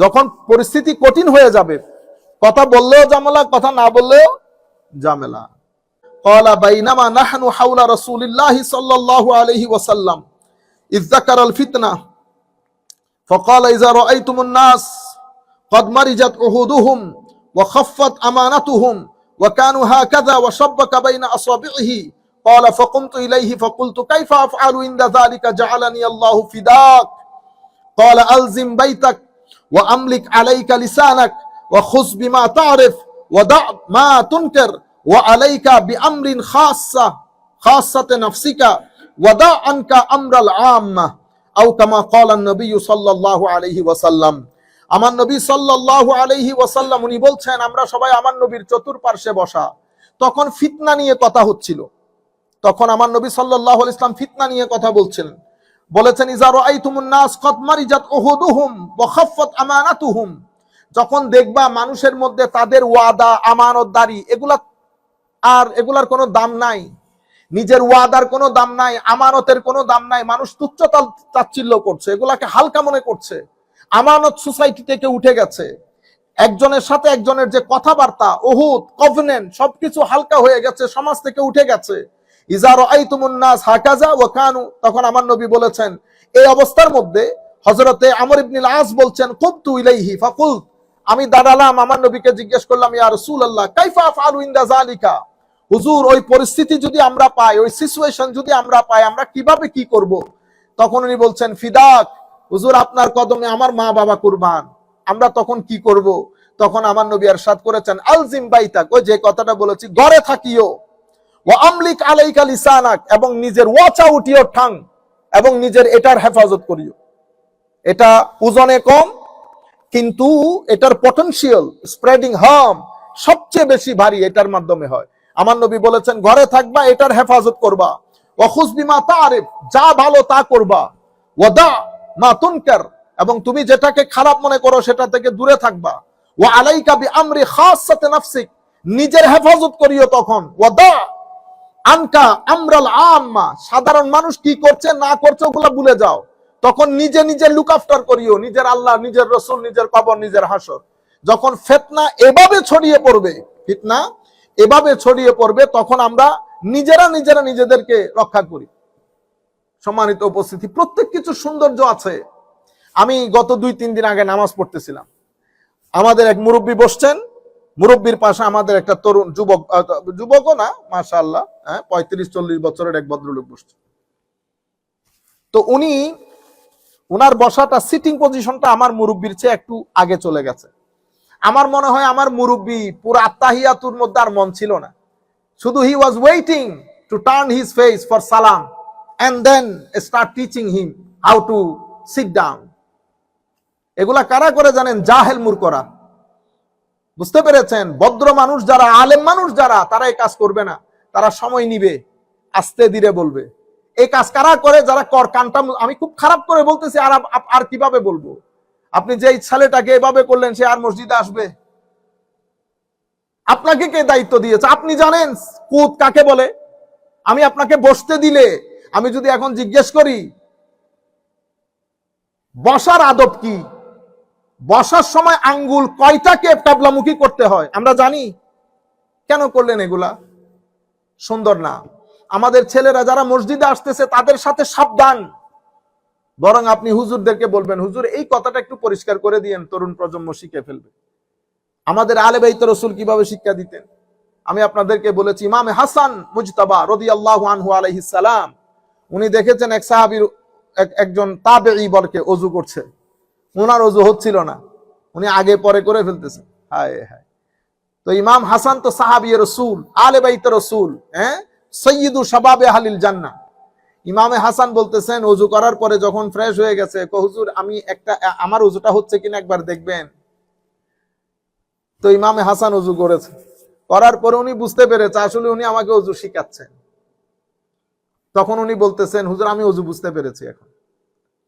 যখন পরিস্থিতি কঠিন হয়ে যাবে কথা বললেও ঝামেলা কথা না বললেও ঝামেলা قال بينما نحن حول رسول الله صلى الله عليه وسلم إذ ذكر الفتنة فقال إذا رأيتم الناس قد مرجت عهودهم وخفت أمانتهم وكانوا هكذا وشبك بين أصابعه قال فقمت إليه فقلت كيف أفعل عند ذلك جعلني الله فداك قال ألزم بيتك আমার নবী সাল্লাল্লাহু আলাইহি ওয়াসাল্লাম, উনি বলছেন, আমরা সবাই আমার নবীর চতুর্পার্শ্বে বসা। তখন ফিতনা নিয়ে কথা হচ্ছিল। তখন আমার নবী সাল্লাহ ইসলাম ফিতনা নিয়ে কথা বলছিলেন বলেছেন যখন দেখবা মানুষের মধ্যে তাদের ওয়াদা আমানতদারি এগুলা আর এগুলার কোনো দাম নাই। নিজের ওয়াদার কোনো দাম নাই, আমানতের কোনো দাম নাই। মানুষ তুচ্ছ তাল- তাচ্ছিল্য করছে, এগুলাকে হালকা মনে করছে। আমানত সোসাইটি থেকে উঠে গেছে। একজনের সাথে একজনের যে কথাবার্তা ওহুদ কভনেন্ট, সবকিছু হালকা হয়ে গেছে, সমাজ থেকে উঠে গেছে। ইজারো আইতুমুন্নাস হাকাজা ও কানু। তখন আমার নবী বলেছেন, এই অবস্থার মধ্যে হজরতে আমর ইবনিল আস বলছেন ইলাইহি ফাকুল আমি দাঁড়ালাম, আমার নবীকে জিজ্ঞেস করলাম, ইয়া কাইফা আফআলু হুজুর, ওই পরিস্থিতি যদি আমরা পাই, ওই সিচুয়েশন যদি আমরা পাই, আমরা কীভাবে কি করব? তখন উনি বলছেন, ফিদাক, হুজুর, আপনার কদমে আমার মা বাবা কুরবান। আমরা তখন কি করব? তখন আমার নবী আরশাদ করেছেন, আলজিম বাইতাক। ওই যে কথাটা বলেছি, ঘরে থাকিও। ও আমলিক আলাইকা লিসানাক, এবং নিজের ওয়াচ ইওর ঠাং, এবং নিজের এটার হেফাজত করিও। এটা ওজনে কম, কিন্তু এটার পটেনশিয়াল স্প্রেডিং হার্ম সবচেয়ে বেশি ভারী এটার মাধ্যমে হয়। আমার নবী বলেছেন, ঘরে থাকবা, এটার হেফাজত করবা। ওয়াখুজ বিমা তারিফ, যা ভালো তা করবা। ওয়াদা মা তুনকার, এবং তুমি যেটাকে খারাপ মনে করো, সেটা থেকে দূরে থাকবা। ওয়া আলাইকা বি আমরি খাসসাতে নাফসিক, নিজের হেফাজত করিও তখন। ওয়াদা আনকা আমরাল আম্মা, সাধারণ মানুষ কি করছে, না করছে, ওগুলা ভুলে যাও। তখন নিজে নিজে লুক আফটার করিও, নিজের আল্লাহ, নিজের রসুল, নিজের কবর, নিজের হাসর। যখন ফেতনা এভাবে ছড়িয়ে পড়বে, ফিতনা এভাবে ছড়িয়ে পড়বে, তখন আমরা নিজেরা নিজেরা নিজেদেরকে রক্ষা করি। সম্মানিত উপস্থিতি, প্রত্যেক কিছু সৌন্দর্য আছে। আমি গত দুই তিন দিন আগে নামাজ পড়তেছিলাম। আমাদের এক মুরব্বী বসছেন মুরব্বীর পাশে আমাদের একটা তরুণ যুবক যুবকও না মাশা আল্লাহ হ্যাঁ পঁয়ত্রিশ, চল্লিশ বছরের এক ভদ্রলোক বসছে। তো উনি, উনার বসাটা সিটিং পজিশনটা আমার মুরব্বীর চেয়ে একটু আগে চলে গেছে। আমার মনে হয় আমার মুরব্বী পুরো আত্মাহিয়াতুর মধ্যে আর মন ছিল না। শুধু he was waiting to turn his face for সালাম and then start teaching him how to sit down এগুলা কারা করে জানেন? জাহেল মূর্খরা। বুঝতে পেরেছেন? ভদ্র মানুষ যারা, আলেম মানুষ যারা, তারা এই কাজ করবে না। তারা সময় নিবে, আস্তে ধীরে বলবে। এই কাজ কারা করে? যারা কর, কানটা আমি খুব খারাপ করে বলতেছি, আর আর কীভাবে বলব? আপনি যে ছেলেটাকে এভাবে করলেন, সে আর মসজিদে আসবে? আপনাকে কে দায়িত্ব দিয়েছে? আপনি জানেন কুত কাকে বলে? আমি আপনাকে বসতে দিলে, আমি যদি এখন জিজ্ঞেস করি, বসার আদব কি? বসার সময় আঙ্গুল কয়টাকে কাবলামুখী করতে হয়? আমরা জানি। কেন করলেন এগুলা? সুন্দর না। আমাদের ছেলেরা যারা মসজিদে আসতেছে, তাদের সাথে সাবধান। বরং আপনি হুজুরদেরকে বলবেন, হুজুর, এই কথাটা একটু পরিষ্কার করে দিয়েন, তরুণ প্রজন্ম শিখে ফেলবে। আমাদের আলে বাইত রসুল কীভাবে শিক্ষা দিতেন? আমি আপনাদেরকে বলেছি, ইমামে হাসান মুজতাবা রদি আল্লাহ আনহু আলাইহিস সালাম, উনি দেখেছেন এক সাহাবীর, এক- একজন তাবেঈ বরকে অজু করছে। ওনার অজু হচ্ছিল না। উনি আগে পরে করে ফেলতেছেন হায় হায়। তো ইমাম হাসান তো সাহাবি রসুল, আলে বাইত রসুল হ্যাঁ? সৈয়দু শাবাবে হালিল জান্না ইমামে হাসান বলতেছেন, অজু করার পরে যখন ফ্রেশ হয়ে গেছে, কো হুজুর, আমি একটা, আমার অজুটা হচ্ছে কিনা একবার দেখবেন। তো ইমামে হাসান অজু করেছে। করার পরে উনি বুঝতে পেরেছে, আসলে উনি আমাকে অজু শিখাচ্ছেন। তখন উনি বলতেছেন, হুজুর, আমি অজু বুঝতে পেরেছি এখন।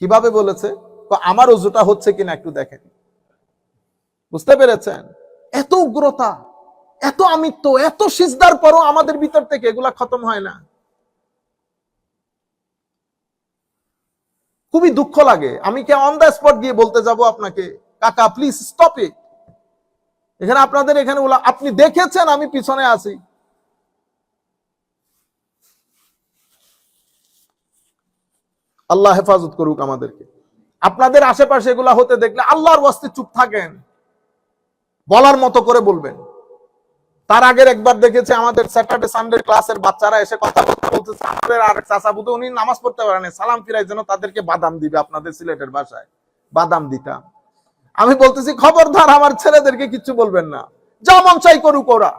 কীভাবে বলেছে? তো আমার অজুটা হচ্ছে কিনা একটু দেখেন। বুঝতে পেরেছেন? এত উগ্রতা, এত আমিত্ব, এত সিজদার পরও আমাদের ভিতর থেকে এগুলা খতম হয় না। খুবই দুঃখ লাগে। আমি কে অন দ্য স্পট গিয়ে বলতে যাব আপনাকে? কাকা প্লিজ স্টপ ইট এখানে আপনাদের এখানে আপনি দেখেছেন, আমি পিছনে আছি। আল্লাহ হেফাজত করুক আমাদেরকে। আপনাদের আশেপাশে এগুলা হতে দেখলে আল্লাহর ওয়াস্তে চুপ থাকেন। বলার মতো করে বলবেন। তার আগের একবার দেখেছি আমাদের স্যাটারডে সানডে ক্লাসের বাচ্চারা এসে কথা বলতে বলতেছে, আমাদের আর চাচা বুধ উনি নামাজ পড়তে পারেন সালাম ফিরাই যেন তাদেরকে বাদাম দিবে আপনাদের সিলেটের ভাষায় বাদাম দিতাম। আমি বলতেছি, খবরদার, আমার ছেলেদেরকে কিছু বলবেন না। যা মন চাই করুক ওরা।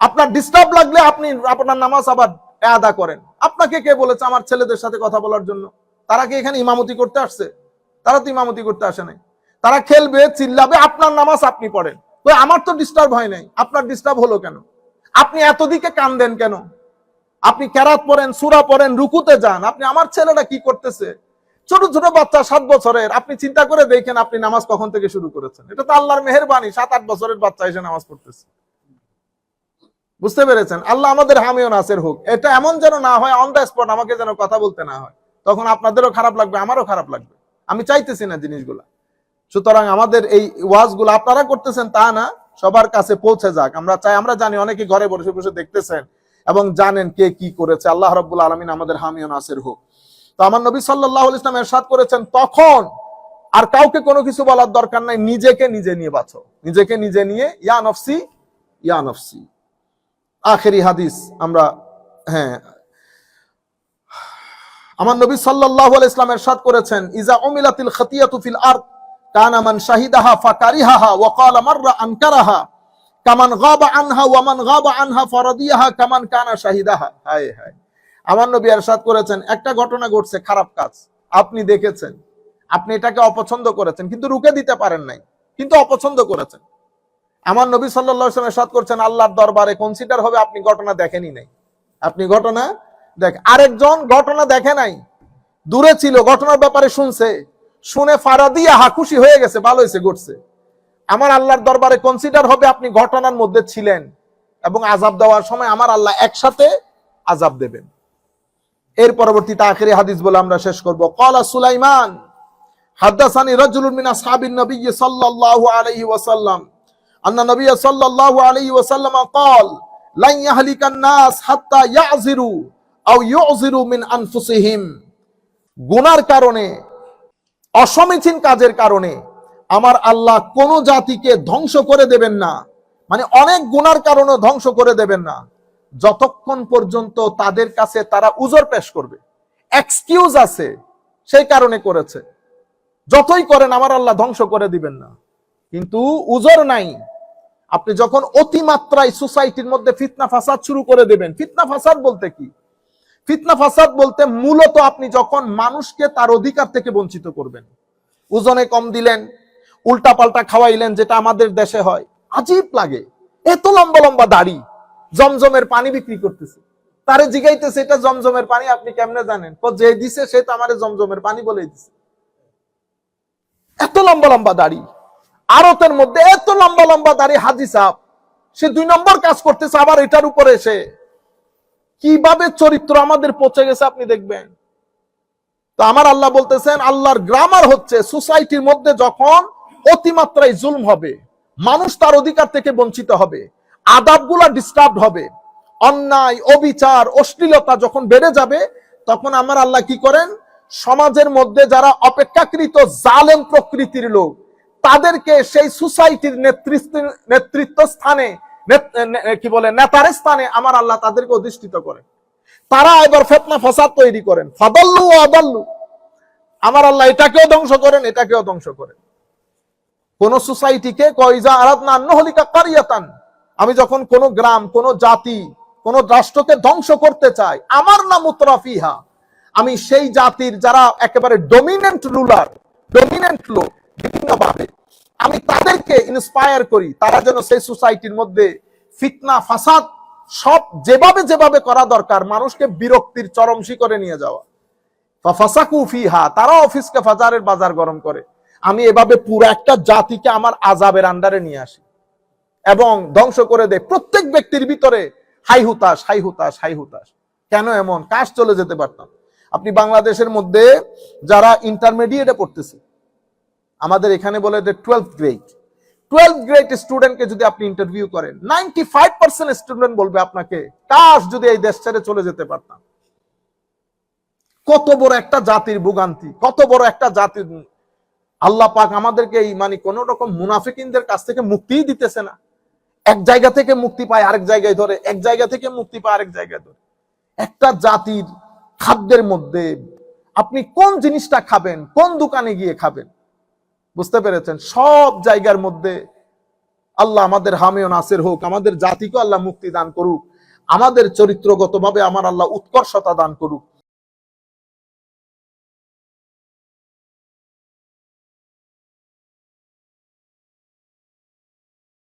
আপনার ডিস্টার্ব লাগলে আপনি আপনার নামাজ আবার আদা করেন। আপনাকে কে বলেছে আমার ছেলেদের সাথে কথা বলার জন্য? তারা কি এখানে ইমামতি করতে আসছে? তারা তো ইমামতি করতে আসে নাই। তারা খেলবে, চিল্লাবে, আপনার নামাজ আপনি পড়েন। তো আমার তো ডিস্টার্ব হয় নাই। আপনার ডিস্টার্ব হলো কেন? আপনি এত দিকে কান দেন কেন? আপনি ক্যারাত পড়েন, সুরা পড়েন, রুকুতে যান। আপনি আমার ছেলেটা কি করতেছে? ছোট ছোট বাচ্চা, সাত বছরের। আপনি চিন্তা করে দেখেন আপনি নামাজ কখন থেকে শুরু করেছেন। এটা তো আল্লাহর মেহেরবানি। সাত, আট বছরের বাচ্চা এসে নামাজ পড়তেছে। বুঝতে পেরেছেন? আল্লাহ আমাদের হামিও নাসের হোক। এটা এমন যেন না হয় অন দ্য স্পট আমাকে যেন কথা বলতে না হয়। তখন আপনাদেরও খারাপ লাগবে, আমারও খারাপ লাগবে। আমি চাইতেছি না জিনিসগুলা। সুতরাং আমাদের এই ওয়াজগুলো আপনারা করতেছেন তা না, সবার কাছে পৌঁছে যাক। আমরা চাই, আমরা জানি অনেকে ঘরে বসে বসে দেখতেছেন এবং জানেন কে কি করেছে। আল্লাহ রব্বুল আলমিন আমাদের হামিও নাসের হোক। তো আমার নবী সাল্লাহ ইসলাম এরশাদ করেছেন, তখন আর কাউকে কোনো কিছু বলার দরকার নাই, নিজেকে নিজে নিয়ে বাঁচো। নিজেকে নিজে নিয়ে, ইয়া নফসি ইয়া নফসি। আখেরি হাদিস আমরা হ্যাঁ আমার নবী আলাইহি ইসলাম এরশাদ করেছেন, ইজা উমিলাতিল খাতিয়াতু ফিল আরদ, কানা মান শাহিদাহা ফাকারিহাহা মাররা আনকারাহা, কামান গাবা আনহা গাবা আনহা ফারাদিয়াহা, কামান কানা শাহিদাহা। হায় হায়। আমার নবী এরশাদ করেছেন, একটা ঘটনা ঘটছে, খারাপ কাজ। আপনি দেখেছেন, আপনি এটাকে অপছন্দ করেছেন, কিন্তু রুকে দিতে পারেন নাই, কিন্তু অপছন্দ করেছেন। আমার নবী সাল্লাল্লাহু আলাইহি ওয়াসাল্লাম করছেন, আল্লাহর দরবারে কনসিডার হবে, আপনি ঘটনা দেখেনই নাই। আপনি ঘটনা দেখ আরেকজন ঘটনা দেখে নাই দূরে ছিল ঘটনার ব্যাপারে শুনছে শুনে ফারাদিয়া হাকুশি হয়ে গেছে ভালো হয়েছে ঘটছে আমার আল্লাহর দরবারে কনসিডার হবে আপনি ঘটনার মধ্যে ছিলেন এবং আজাব দেওয়ার সময় আমার আল্লাহ একসাথে আজাব দেবেন এর পরবর্তীতে আখেরি হাদিস বলে আমরা শেষ করব কলা সুলাইমান হাদ্দাসানি রাজুলুন মিন আসহাবিন নবী সাল্লাল্লাহু আলাইহি ওয়াসাল্লাম আন্না নবী সাল্লাল্লাহু আলাইহি ওয়াসাল্লাম قال لن يهلك الناس حتى يعذروا আনফুসিহিম। গুনার কারণে, অসমীচীন কাজের কারণে আমার আল্লাহ কোন জাতিকে ধ্বংস করে দেবেন না। মানে অনেক গুনার কারণে ধ্বংস করে দেবেন না। যতক্ষণ পর্যন্ত তাদের কাছে তারা উজর পেশ করবে। এক্সকিউজ আছে, সেই কারণে করেছে। যতই করেন, আমার আল্লাহ ধ্বংস করে দিবেন না। কিন্তু উজর নাই। আপনি যখন অতিমাত্রায় সোসাইটির মধ্যে ফিতনা ফাসাদ শুরু করে দেবেন। ফিতনা ফাসাদ বলতে কি? ফিতনা ফাসাদ বলতে মূলত আপনি যখন মানুষকে তার অধিকার থেকে বঞ্চিত করবেন, ওজনে কম দিলেন উল্টা পাল্টা খাওয়াইলেন, যেটা আমাদের দেশে হয়, আজীব লাগে। এত লম্বা লম্বা দাড়ি, জমজমের পানি বিক্রি করতেছে। তারে জিগাইতেছে, এটা জমজমের পানি, আপনি কেমনে জানেন? যে দিছে, সে তো আমার জমজমের পানি বলে দিছে। এত লম্বা লম্বা দাড়ি। আরতের মধ্যে এত লম্বা লম্বা দাড়ি হাজি সাহ সে দুই নম্বর কাজ করতেছে, আবার এটার উপরে এসে। কীভাবে চরিত্র আমাদের পচে গেছে আপনি দেখবেন? তো আমার আল্লাহ বলতেছেন, আল্লাহর গ্রামার হচ্ছে সোসাইটির মধ্যে যখন অতিমাত্রায় জুলম হবে, মানুষ তার অধিকার থেকে বঞ্চিত হবে, আদাবগুলা ডিস্টার্ব হবে, অন্যায়, অবিচার, অশ্লীলতা যখন বেড়ে যাবে, তখন আমার আল্লাহ কি করেন? সমাজের মধ্যে যারা অপেক্ষাকৃত জালেম প্রকৃতির লোক, তাদেরকে সেই সোসাইটির নেতৃত্ব নেতৃত্ব স্থানে কি বলে, নেতার স্থানে আমার আল্লাহ তাদেরকে অধিষ্ঠিত করেন। তারা এবার ফেতনা ফসাদ তৈরি করেন। ফাদাল্লু ও আদাল্লু। আমার আল্লাহ এটাকেও ধ্বংস করেন, এটাকেও ধ্বংস করেন। কোন সোসাইটিকে কয়জা আরাত না হলিকা কারিয়াতান। আমি যখন কোন গ্রাম, কোন জাতি, কোন রাষ্ট্রকে ধ্বংস করতে চাই, আমার নাম উতরাফিহা আমি সেই জাতির যারা একেবারে ডমিনেন্ট রুলার ডমিনেন্ট লোক, বিভিন্নভাবে আমি তাদেরকে ইন্সপায়ার করি, তারা যেন সেই সোসাইটির মধ্যে ফিতনা, ফাসাদ সব যেভাবে যেভাবে করা দরকার, মানুষকে বিরক্তির চরম শিখরে নিয়ে যাওয়া। ফাসাকু ফিহা, তারা অফিসকে ফাজারের বাজার গরম করে। আমি এভাবে পুরো একটা জাতিকে আমার আজাবের আন্ডারে নিয়ে আসি। এবং ধ্বংস করে দেয় প্রত্যেক ব্যক্তির ভিতরে হাই হুতাশ হাই হুতাশ হাই হুতাশ। কেন এমন? কাজ চলে যেতে পারতাম? আপনি বাংলাদেশের মধ্যে যারা ইন্টারমিডিয়েটে পড়তেছে আমাদের এখানে বলে যে টুয়েলভ গ্রেড টুয়েলভ গ্রেড স্টুডেন্টকে যদি আপনি ইন্টারভিউ করেন নাইনটি ফাইভ পার্সেন্ট স্টুডেন্ট বলবে আপনাকে, কাশ, যদি এই দেশ ছেড়ে চলে যেতে পারতাম। কত বড় একটা জাতির ভোগান্তি, কত বড় একটা জাতির আল্লাহ পাক আমাদেরকে এই মানে কোন রকম মুনাফিকিনদের কাছ থেকে মুক্তিই দিতেছে না। এক জায়গা থেকে মুক্তি পায় আরেক জায়গায় ধরে, এক জায়গা থেকে মুক্তি পায় আরেক জায়গায় ধরে। একটা জাতির খাদ্যের মধ্যে আপনি কোন জিনিসটা খাবেন, কোন দোকানে গিয়ে খাবেন? বুঝতে পেরেছেন? সব জায়গার মধ্যে আল্লাহ আমাদের হামেও নাসের হোক, আমাদের জাতিকে আল্লাহ মুক্তি দান করুক, আমাদের চরিত্রগতভাবে আমার আল্লাহ উৎকর্ষতা দান করুক।